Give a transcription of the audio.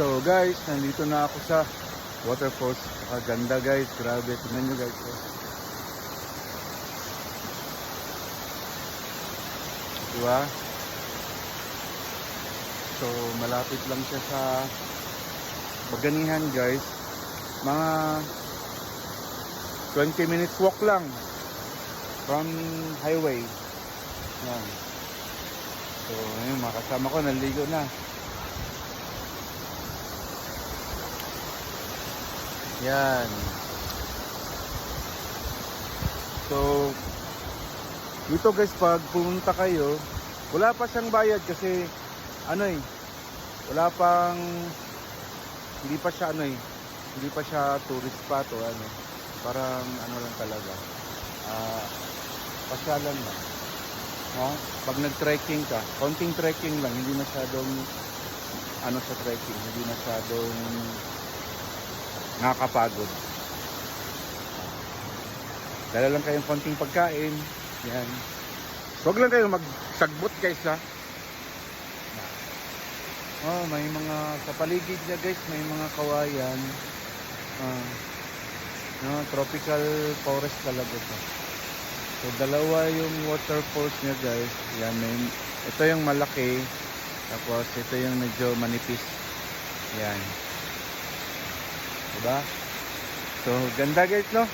So guys, nandito na ako sa waterfalls. Ganda guys, grabe. Tingnan nyo guys. Diba? So malapit lang siya sa Baganihan guys. Mga 20 minutes walk lang from highway. Yan. So, ayun, mga kasama ko, naligo na. Yan. So, dito guys, pag pumunta kayo, wala pa siyang bayad kasi, ano eh, wala pang, hindi pa siya ano eh, hindi pa siya tourist spot o ano. Parang ano lang talaga. Ah, pasyalan lang. No? Pag nag-trekking ka, konting trekking lang, hindi masyadong ano sa trekking, hindi masyadong nakakapagod. Dala lang kayong konting pagkain. Yan. Huwag lang kayong magsagbot guys ha. Oh, may mga sa paligid niya guys, may mga kawayan. Ah, no, tropical forest talaga to. So dalawa yung waterfalls niya guys. Yan, may, ito yung malaki. Tapos ito yung medyo manipis. Yan. Diba? So ganda guys no?